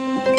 Thank you.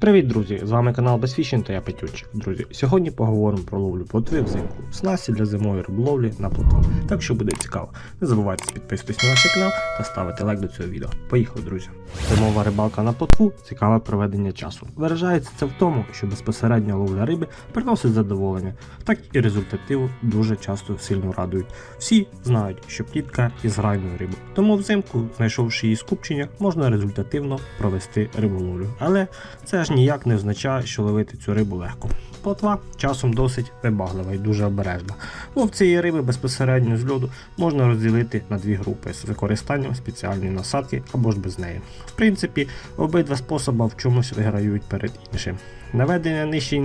Привіт, друзі! З вами канал Безфішін та я Петючик. Друзі, сьогодні поговоримо про ловлю плотви взимку, снасті для зимової риболовлі на плотву. Так що буде цікаво. Не забувайте підписуватись на наш канал та ставити лайк до цього відео. Поїхали, друзі! Зимова рибалка на плотву цікаве проведення часу. Виражається це в тому, що безпосередня ловля риби приносить задоволення, так і результативу дуже часто сильно радують. Всі знають, що плітка із грайною рибою. Тому взимку, знайшовши її скупчення, можна результативно провести риболовлю. Але це ж ніяк не означає, що ловити цю рибу легко. Плотва часом досить вибаглива і дуже обережна. Лов цієї риби безпосередньо з льоду можна розділити на дві групи з використанням спеціальної насадки або ж без неї. В принципі, обидва способи в чомусь виграють перед іншим. Наведення нижче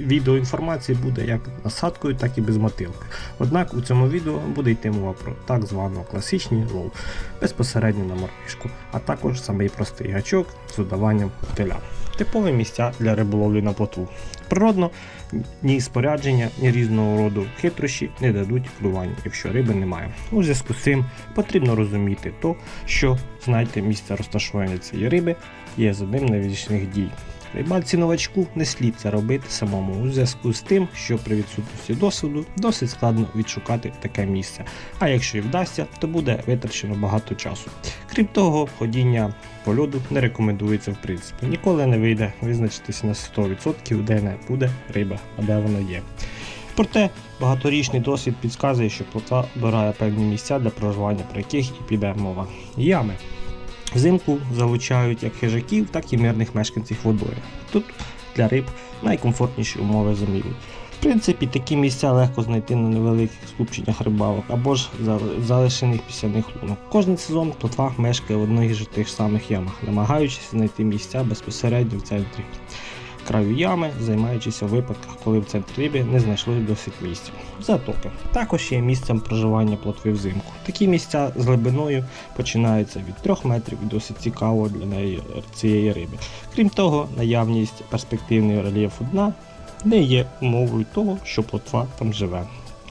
відео інформації буде як насадкою, так і без мотилки. Однак у цьому відео буде йти мова про так звану класичний лов безпосередньо на морфішку, а також самий простий гачок з додаванням мотиля. Типові місця для риболовлі на плотву. Природно, ні спорядження, ні різного роду хитрощі не дадуть клювання, якщо риби немає. У зв'язку з цим потрібно розуміти то, що знайти місце розташування цієї риби є з одним найвічних дій. Рибальці новачку не слід це робити самому у зв'язку з тим, що при відсутності досвіду досить складно відшукати таке місце. А якщо і вдасться, то буде витрачено багато часу. Крім того, ходіння по льоду не рекомендується в принципі. Ніколи не вийде визначитися на 100% де не буде риба, а де вона є. Проте багаторічний досвід підказує, що плотва обирає певні місця для проживання, про яких і піде мова. Ями. Взимку залучають як хижаків, так і мирних мешканців водою. Тут для риб найкомфортніші умови зимівлі. В принципі, такі місця легко знайти на невеликих скупченнях рибалок або ж залишених післяних лунок. Кожен сезон плотва мешкає в одних ж тих самих ямах, намагаючись знайти місця безпосередньо в центрі краю ями, займаючися в випадках, коли в центрі риби не знайшли досить місця. Затоки також є місцем проживання плотви взимку. Такі місця з глибиною починаються від 3 метрів і досить цікаво для неї цієї риби. Крім того, наявність перспективного рельєфу дна не є умовою того, що плотва там живе.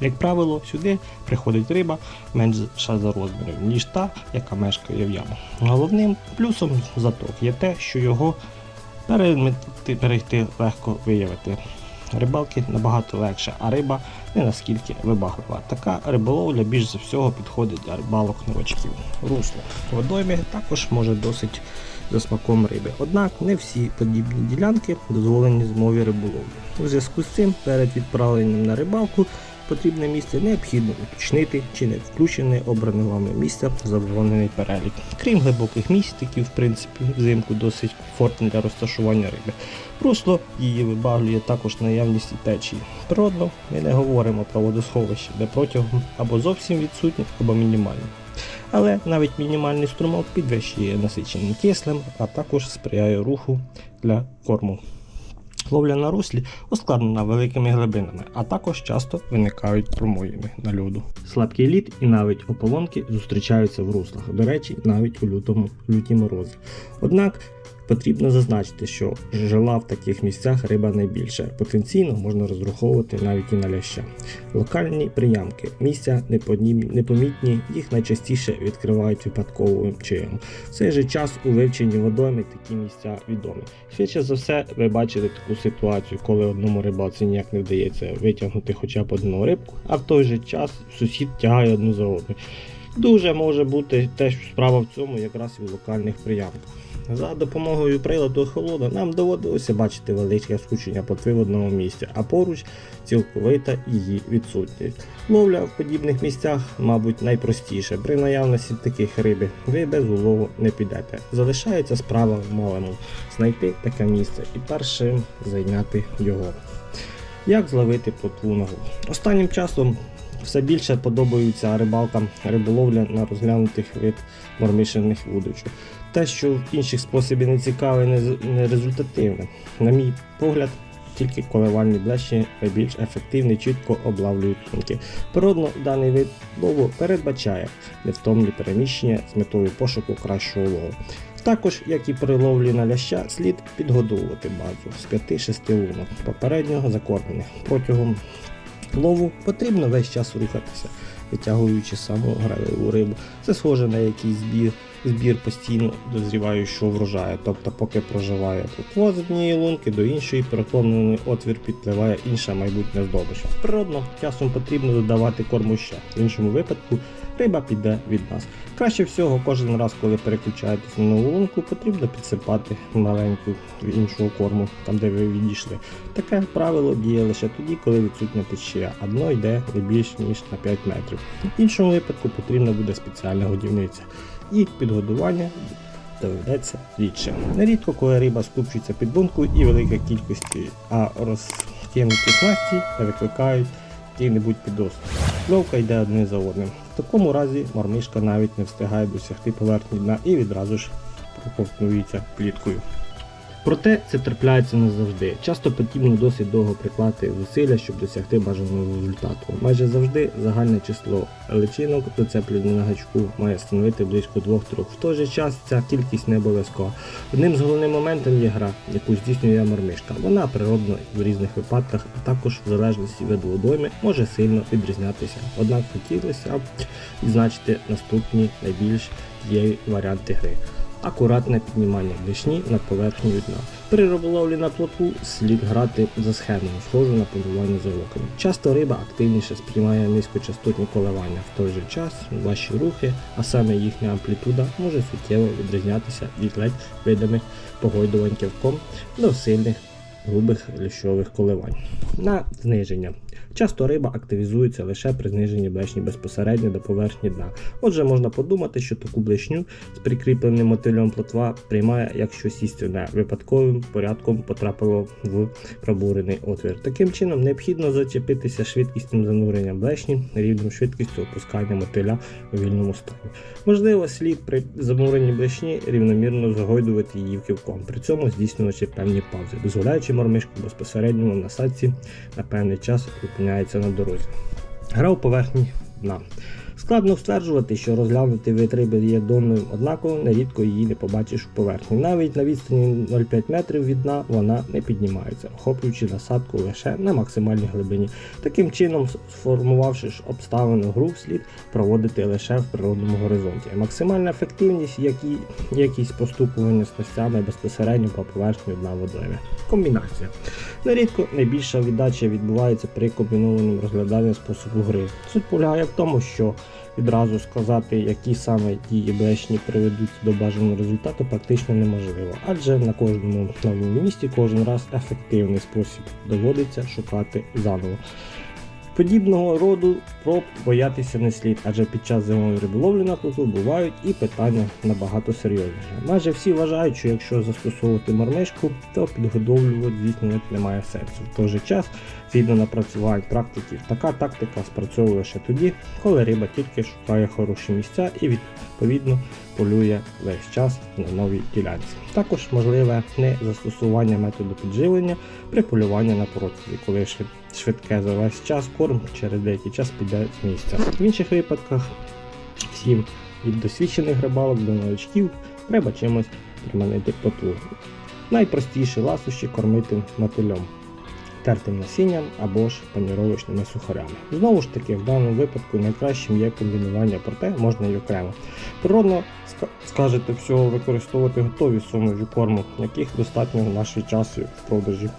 Як правило, сюди приходить риба менша за розміром, ніж та, яка мешкає в ямах. Головним плюсом заток є те, що його перейти легко виявити. Рибалки набагато легше, а риба не наскільки вибаглива. Така риболовля більш за всього підходить для рибалок новачків. Русло водойми також може досить за смаком риби. Однак не всі подібні ділянки дозволені змові риболовлі. У зв'язку з цим перед відправленням на рибалку потрібне місце необхідно уточнити, чи не включене обране вами місце в заборонений перелік. Крім глибоких місць, які в принципі взимку досить комфортні для розташування риби. Русло її вибавлює також наявність і течії. Природно, ми не говоримо про водосховище, де протягом або зовсім відсутні, або мінімальні. Але навіть мінімальний струмок підвищує насиченим кислим, а також сприяє руху для корму. Ловля на руслі ускладнена великими глибинами, а також часто виникають промоїни на льоду. Слабкий лід і навіть ополонки зустрічаються в руслах, до речі, навіть у лютому люті морози. Однак потрібно зазначити, що жила в таких місцях риба найбільше. Потенційно можна розраховувати навіть і на ляща. Локальні приямки місця непомітні, їх найчастіше відкривають випадковим чином. В цей же час у вивченні водойми такі місця відомі. Швидше за все, ви бачили таку ситуацію, коли одному рибалці ніяк не вдається витягнути хоча б одну рибку, а в той же час сусід тягає одну за одною. Дуже може бути теж справа в цьому якраз і в локальних приямках. За допомогою приладу охолода нам доводилося бачити велике скучення плотви в одному місці, а поруч цілковита її відсутність. Ловля в подібних місцях, мабуть, найпростіше. При наявності таких риби ви без улову не підете. Залишається справа в малому знайти таке місце і першим зайняти його. Як зловити плотву ногу? Останнім часом все більше подобаються рибалкам риболовля на розглянутих вид мормишених вудочок. Те, що в інших способів не цікаве не, результативне. На мій погляд, тільки коливальні блеші найбільш ефективно і чітко облавлюють тунки. Природно, даний вид лову передбачає невтомні переміщення з метою пошуку кращого лову. Також, як і при ловлі на ляща, слід підгодовувати базу з 5-6 лунок, попередньо закормлених. Протягом лову потрібно весь час рухатися, витягуючи саму гравиву рибу. Це схоже на якийсь збір збір постійно дозріваючого врожаю, тобто поки проживає плотво з однієї лунки до іншої, переповнений отвір підпливає інша майбутня здобич. Природно, часом потрібно додавати корму ще. В іншому випадку риба піде від нас. Краще всього, кожен раз, коли переключаєтесь на нову лунку, потрібно підсипати маленьку іншого корму, там де ви відійшли. Таке правило діє лише тоді, коли відсутня течія, а дно йде не більш ніж на 5 метрів. В іншому випадку потрібна буде спеціальна годівниця. І підгодування доведеться рідше. Нерідко, коли риба скупчується під бункою і велика кількості, а розкинуті снасті викликають який-небудь підозру. Ловка йде одне за одним. В такому разі мормишка навіть не встигає досягти поверхні дна і відразу ж проковтнується пліткою. Проте це трапляється не завжди. Часто потрібно досить довго приклати зусилля, щоб досягти бажаного результату. Майже завжди загальне число личинок зацеплених на гачку має становити близько 2-3. В той же час ця кількість не обов'язкова. Одним з головним моментом є гра, яку здійснює мормишка. Вона природно в різних випадках, а також в залежності від водойми може сильно відрізнятися. Однак хотілося б відзначити наступні найбільш дієві варіанти гри акуратне піднімання блешні над поверхнею дна. При риболовлі на плотву слід грати за схемою, схожу на полювання за оками. Часто риба активніше сприймає низькочастотні коливання, в той же час ваші рухи, а саме їхня амплітуда, може суттєво відрізнятися від ледь видимих погойдувань кивком до сильних грубих ліщових коливань. На зниження. Часто риба активізується лише при зниженні блешні безпосередньо до поверхні дна. Отже, можна подумати, що таку блешню з прикріпленим мотилем плотва приймає як щось істинне, випадковим порядком потрапило в пробурений отвір. Таким чином, необхідно зачепитися швидкісним зануренням блешні рівною швидкістю опускання мотиля у вільному стані. Можливо, слід при зануренні блешні рівномірно загойдувати її в ківком, при цьому здійснюючи певні паузи, дозволяючи мормишку безпосередньо на насадці на певний час опиняється на дорозі. Гра у поверхні дна. Складно стверджувати, що розглянути вид риби є донною, однаково нерідко її не побачиш у поверхні. Навіть на відстані 0,5 метрів від дна вона не піднімається, охоплюючи насадку лише на максимальній глибині. Таким чином, сформувавши ж обставину гру, слід проводити лише в природному горизонті. Максимальна ефективність, як і якість поступування снастями безпосередньо по поверхні дна водойми. Комбінація. Нерідко найбільша віддача відбувається при комбінованому розгляданні способу гри. Суть полягає в тому, що відразу сказати, які саме дії бешні приведуть до бажаного результату, практично неможливо, адже на кожному новому місці кожен раз ефективний спосіб доводиться шукати заново. Подібного роду проб боятися не слід, адже під час зимової риболовлі на плоту бувають і питання набагато серйозніше. Майже всі вважають, що якщо застосовувати мармишку, то підгодовлювати здійснювати немає сенсу. В той же час, згідно напрацювань практиків, така тактика спрацьовує лише тоді, коли риба тільки шукає хороші місця і відповідно полює весь час на новій ділянці. Також можливе не застосування методу підживлення при полюванні на протязі, коли швидке за весь час корм через деякий час піде з місця. В інших випадках всім від досвідчених рибалок до новачків треба чимось приманити плотву. Найпростіше ласощі кормити мотильом, тертим насінням або ж паніровочними сухарями. Знову ж таки, в даному випадку найкращим є комбінування, проте можна й окремо. Природно скажете всього використовувати готові сумові корму, яких достатньо в наш час в продажі.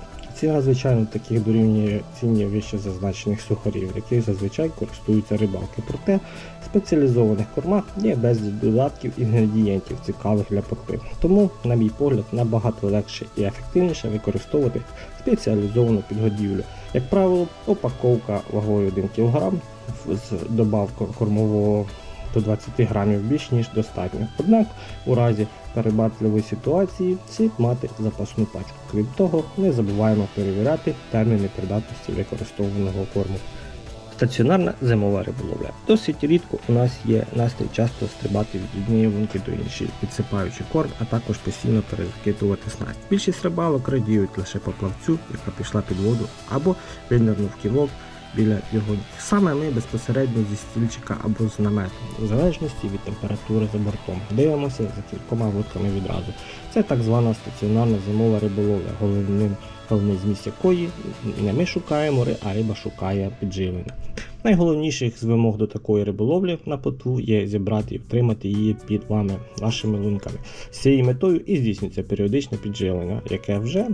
Ціна, звичайно, таких дорівнює ціні вище зазначених сухарів, яких зазвичай користуються рибалки. Проте в спеціалізованих кормах є безліч додатків інгредієнтів, цікавих для потреб. Тому, на мій погляд, набагато легше і ефективніше використовувати спеціалізовану підгодівлю. Як правило, упаковка вагою 1 кг з добавкою кормового до 20 грамів більш ніж достатньо. Однак у разі перебатливої ситуації слід мати запасну пачку. Крім того, не забуваємо перевіряти терміни придатності використовуваного корму. Стаціонарна зимова риболовля. Досить рідко у нас є настрій часто стрибати від однієї лунки до іншої, підсипаючи корм, а також постійно перезакидувати снасть. Більшість рибалок радіють лише по плавцю, яка пішла під воду, або винирнув кілок біля його. Саме ми безпосередньо зі стільчика або з намету, в залежності від температури за бортом. Дивимося за кількома вудками відразу. Це так звана стаціонарна зимова риболовля, головним головний зміст якої не ми шукаємо, а риба шукає підживлення. Найголовніших з вимог до такої риболовлі на плотву є зібрати і втримати її під вами вашими лунками. З цією метою і здійснюється періодичне підживлення, яке вже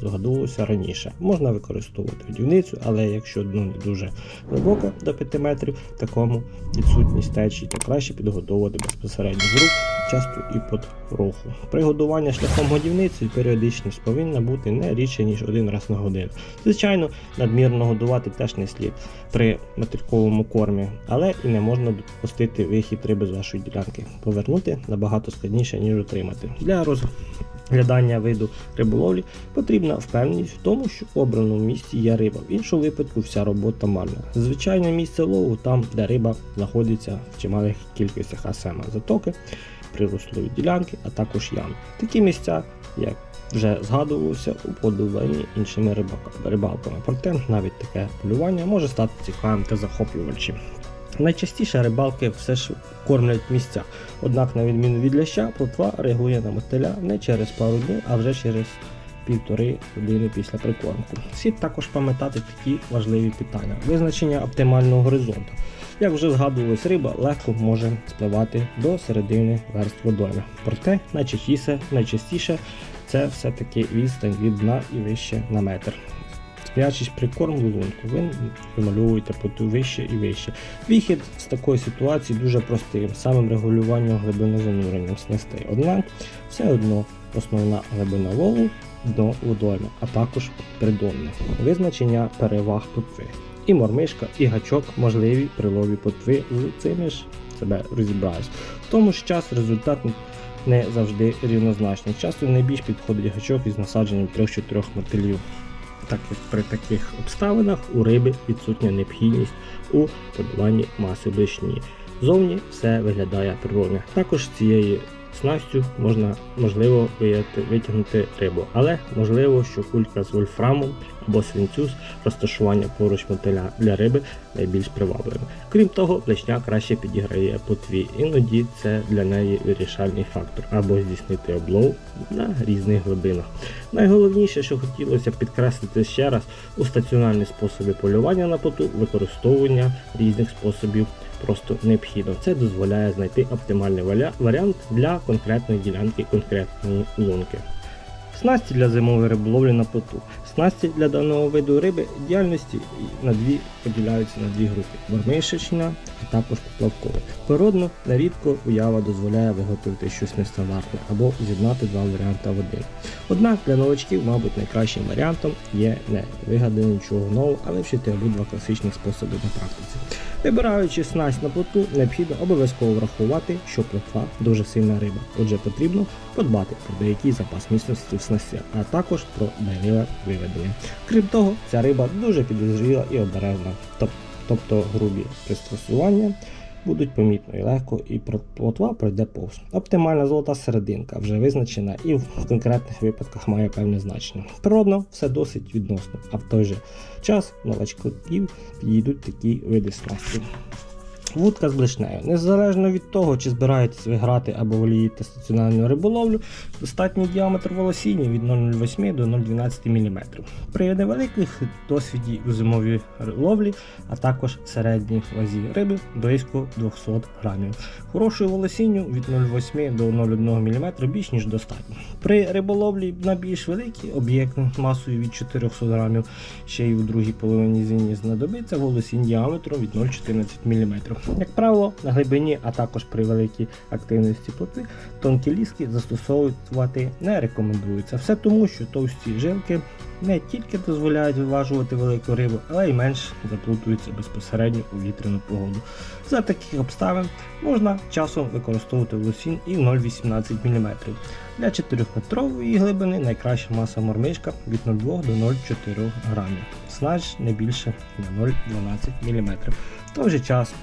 згадувалося раніше. Можна використовувати одівницю, але якщо дно не дуже глибоке до 5 метрів, такому відсутність течії, то краще підготовувати безпосередньо з рук, часто і під руху. Приготування шляхом годівниці періодичність повинна бути не рідше, ніж один раз на годину. Звичайно, надмірно годувати теж не слід при материковому кормі, але і не можна допустити вихід риби з вашої ділянки. Повернути набагато складніше, ніж отримати. Для розглядання виду риболовлі потрібна впевненість в тому, що в обраному місці є риба. В іншому випадку вся робота марна. Звичайне місце лову там, де риба знаходиться в чималих кількостях, а саме затоки, прирослої ділянки, а також ями. Такі місця, як вже згадувалося у подоланні іншими рибалками. Проте навіть таке полювання може стати цікавим та захоплювачим. Найчастіше рибалки все ж кормлять місця, однак, на відміну від ляща, плотва реагує на мотиля не через пару днів, а вже через півтори години після прикормку. Слід також пам'ятати такі важливі питання: визначення оптимального горизонту. Як вже згадувалось, риба легко може спливати до середини верст водойми. Проте найчастіше, найчастіше це все-таки відстань від дна і вище на метр. Спрячись прикорм лунку, ви вимальовуєте поту вище і вище. Вихід з такої ситуації дуже простий, самим регулюванням глибини зануренням снастей. Однак все одно основна глибина лову дно водойми, а також придонне. Визначення переваг потви. І мормишка, і гачок можливі при лові потви з цими ж себе розібраюсь. В тому ж час результат не завжди рівнозначні. Часто найбільш підходить гачок із насадженням 3-4 мотилів. Так як при таких обставинах у риби відсутня необхідність у подаванні маси ближні. Зовні все виглядає природно. Також цієї снастю можна можливо витягнути рибу, але можливо, що кулька з вольфрамом або свинцю з розташування поруч мотиля для риби найбільш привабливим. Крім того, блешня краще підіграє плотві, іноді це для неї вирішальний фактор або здійснити облов на різних глибинах. Найголовніше, що хотілося підкреслити ще раз, у стаціонарні способи полювання на плоту використовування різних способів просто необхідно. Це дозволяє знайти оптимальний варіант для конкретної ділянки конкретної лунки. Снасті для зимової риболовлі на плоту. Снасті для даного виду риби діяльності на дві поділяються на дві групи: мормишечна, а також поплавкова. Природно, нерідко уява дозволяє виготовити щось нестандартне або з'єднати два варіанти в один. Однак для новачків, мабуть, найкращим варіантом є не вигадати нічого нового, а вивчити обидва класичних способи на практиці. Вибираючи снасть на плоту, необхідно обов'язково врахувати, що плотва дуже сильна риба. Отже, потрібно подбати про деякий запас міцності в снасті, а також про дайливе виведення. Крім того, ця риба дуже підозріла і обережна, тобто грубі пристосування будуть помітно і легко, і плотва пройде повз. Оптимальна золота серединка вже визначена і в конкретних випадках має певне значення. Природно, все досить відносно, а в той же час новачків підійдуть такі види снасті. Вудка з блишнею. Незалежно від того, чи збираєтесь ви грати або волієте стаціонарну риболовлю, достатній діаметр волосіння від 0,08 до 0,12 мм. При невеликих досвіді у зимовій ловлі, а також середній вазі риби близько 200 грамів. Хорошою волосінню від 0,8 до 0,1 мм більш ніж достатньо. При риболовлі на більш великі об'єкти масою від 400 грамів, ще й у другій половині зимі знадобиться волосінь діаметром від 0,14 мм. Як правило, на глибині, а також при великій активності плотви, тонкі ліски застосовувати не рекомендується. Все тому, що товсті жилки не тільки дозволяють виважувати велику рибу, але й менш заплутуються безпосередньо у вітряну погоду. За таких обставин можна часом використовувати волосінь і в 0,18 мм. Для 4-метрової глибини найкраща маса мормишка від 0,2 до 0,4 грамів. Снач не більше на 0,12 мм. В той же час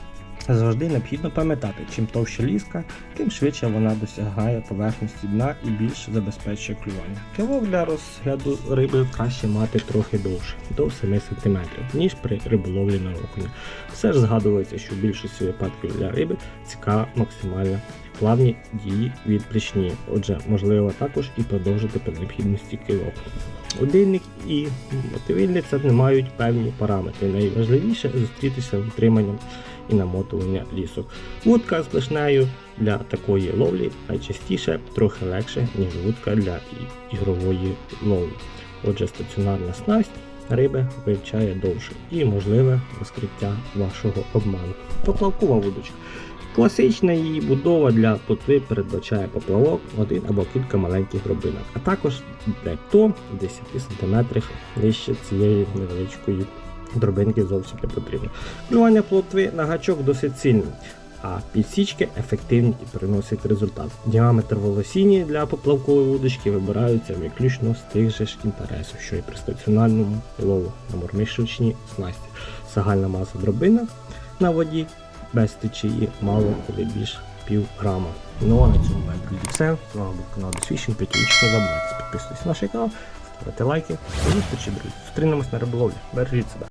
завжди необхідно пам'ятати, чим товща ліска, тим швидше вона досягає поверхності дна і більш забезпечує клювання. Кивок для розгляду риби краще мати трохи довше, до 7 см, ніж при риболовлі на окуня. Все ж згадується, що в більшості випадків для риби цікава максимальна плавні дії від плічні. Отже, можливо також і продовжити при необхідності кілок. Годинник і мотивильник це не мають певні параметри. Найважливіше зустрітися з утриманням і намотування лісок. Вудка з плешнею для такої ловлі найчастіше трохи легше, ніж вудка для ігрової ловлі. Отже, стаціонарна снасть риби вивчає довше і можливе розкриття вашого обману. Поплавкова вудочка. Класична її будова для плотви передбачає поплавок, один або кілька маленьких дробинок, а також дехто 10 см нижче цієї невеличкої дробинки зовсім не потрібно. Клювання плотви на гачок досить сильне, а підсічки ефективні і приносять результат. Діаметр волосіння для поплавкової вудочки вибираються виключно з тих же ж інтересів, що і при стаціонарному лову на мормишечній снасті. Загальна маса дробинок на воді без течії мало коли більш пів грама. Ну а на цьому мене друзі все. З вами був канал Досвідчень, Петюнчик. Забувайте підписуватись на наш канал, ставити лайки. До зустрічі, друзі. Зустрінемось на риболовлі. Бережіть себе.